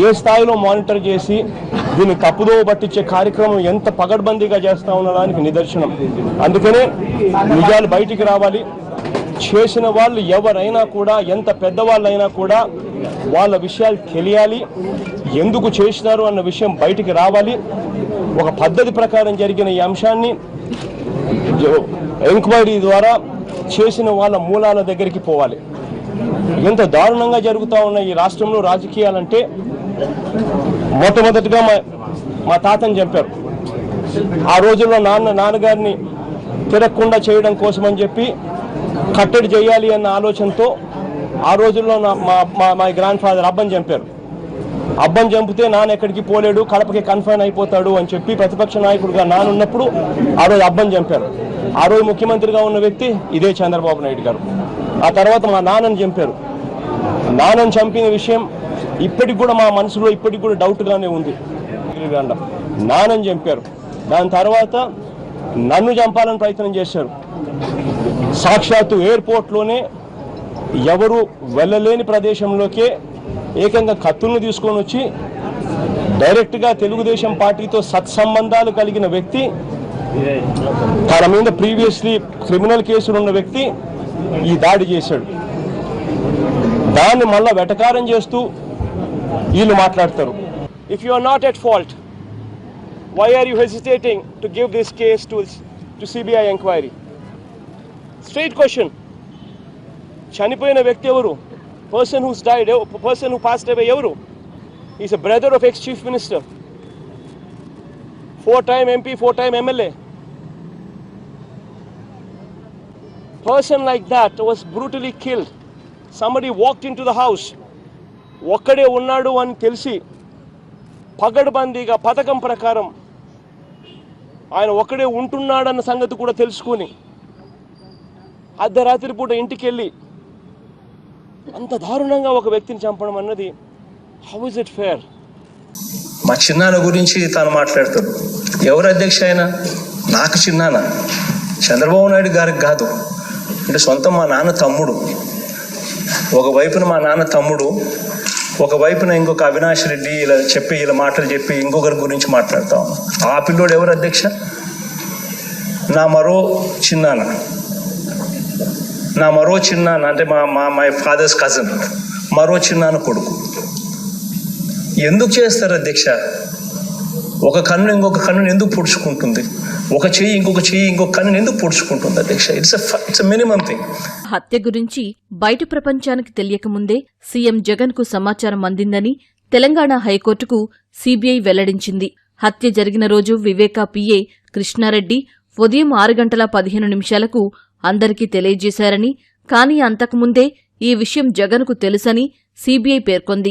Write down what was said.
ఏ స్థాయిలో మానిటర్ చేసి దీన్ని తప్పుదో పట్టించే కార్యక్రమం ఎంత పగడ్బందీగా చేస్తా ఉన్నదానికి నిదర్శనం. అందుకనే నిజాలు బయటికి రావాలి. చేసిన వాళ్ళు ఎవరైనా కూడా ఎంత పెద్దవాళ్ళైనా కూడా వాళ్ళ విషయాలు తెలియాలి. ఎందుకు చేసినారు అన్న విషయం బయటికి రావాలి. ఒక పద్ధతి ప్రకారం జరిగిన ఈ అంశాన్ని ఎంక్వైరీ ద్వారా చేసిన వాళ్ళ మూలాల దగ్గరికి పోవాలి. ఎంత దారుణంగా జరుగుతూ ఉన్న ఈ రాష్ట్రంలో రాజకీయాలంటే మొట్టమొదటిగా మా మా తాతని చంపారు. ఆ రోజుల్లో నాన్న నాన్నగారిని తిరగకుండా చేయడం కోసం అని చెప్పి కట్టడి చేయాలి అన్న ఆలోచనతో ఆ రోజుల్లో నా మా మా గ్రాండ్ ఫాదర్ అబ్బని చంపారు. అబ్బం చంపితే నాన్న ఎక్కడికి పోలేడు కడపకి కన్ఫైన్ అయిపోతాడు అని చెప్పి ప్రతిపక్ష నాయకుడిగా నాన్న ఉన్నప్పుడు ఆ రోజు అబ్బం చంపారు. ఆ రోజు ముఖ్యమంత్రిగా ఉన్న వ్యక్తి ఇదే చంద్రబాబు నాయుడు గారు. ఆ తర్వాత మా నాన్నని చంపారు. నాన్నని చంపిన విషయం ఇప్పటికి కూడా మా మనసులో ఇప్పటికి కూడా డౌట్గానే ఉంది. నాన్నని చంపారు. దాని తర్వాత నన్ను చంపాలని ప్రయత్నం చేశారు. సాక్షాత్తు ఎయిర్పోర్ట్లోనే ఎవరు వెళ్ళలేని ప్రదేశంలోకే ఏకంగా కత్తులను తీసుకొని వచ్చి డైరెక్ట్గా తెలుగుదేశం పార్టీతో సత్సంబంధాలు కలిగిన వ్యక్తి తన మీద ప్రీవియస్లీ క్రిమినల్ కేసులు ఉన్న వ్యక్తి ఈ దాడి చేశాడు దాన్ని మళ్ళా వెటకారం చేస్తూ వీళ్ళు మాట్లాడతారు if you are not at fault why are you hesitating to give this case to to CBI enquiry straight question చనిపోయిన వ్యక్తి ఎవరు person who's died person who passed away ఎవరు is a brother of ex chief minister four time MP four time MLA person like that was brutally killed somebody walked in to the house ఒక్కడే ఉన్నాడు అని తెలిసి పగడ్బందీగా పథకం ప్రకారం ఆయన ఒక్కడే ఉంటున్నాడన్న సంగతి కూడా తెలుసుకొని అర్ధరాత్రి పూట ఇంటికి వెళ్ళి అంత దారుణంగా ఒక వ్యక్తిని చంపడం అన్నది హౌ ఇస్ ఇట్ ఫేర్ మా చిన్నాన్న గురించి తాను మాట్లాడతాడు. ఎవరు అధ్యక్ష అయినా నాకు చిన్నానా చంద్రబాబు నాయుడు గారికి కాదు. అంటే సొంతం మా నాన్న తమ్ముడు. ఒక వైపున మా నాన్న తమ్ముడు ఒక వైపున ఇంకొక అవినాష్ రెడ్డి ఇలా చెప్పి ఇలా మాటలు చెప్పి ఇంకొకరి గురించి మాట్లాడతాం ఆ పిల్లోడు ఎవరు అధ్యక్ష? నా మరో చిన్నాన్న. నా మరో చిన్నాన్న అంటే మా మా మై ఫాదర్స్ కజిన్ మరో చిన్నాన్న కొడుకు. ఎందుకు చేస్తారు అధ్యక్ష? ఒక కన్ను ఇంకొక కన్నును ఎందుకు పొడుచుకుంటుంది? ఒక చెయ్యి ఇంకొక చెయ్యి ఇంకొక కన్నును ఎందుకు పొడుచుకుంటుంది అధ్యక్ష? ఇట్స్ ఇట్స్ మినిమం థింగ్ హత్య గురించి బయట ప్రపంచానికి తెలియకముందే సీఎం జగన్కు సమాచారం అందిందని తెలంగాణ హైకోర్టుకు సీబీఐ వెల్లడించింది. హత్య జరిగిన రోజు వివేకా పిఏ కృష్ణారెడ్డి ఉదయం ఆరు గంటల పదిహేను నిమిషాలకు అందరికీ తెలియజేశారని కానీ అంతకుముందే ఈ విషయం జగన్కు తెలుసని సీబీఐ పేర్కొంది.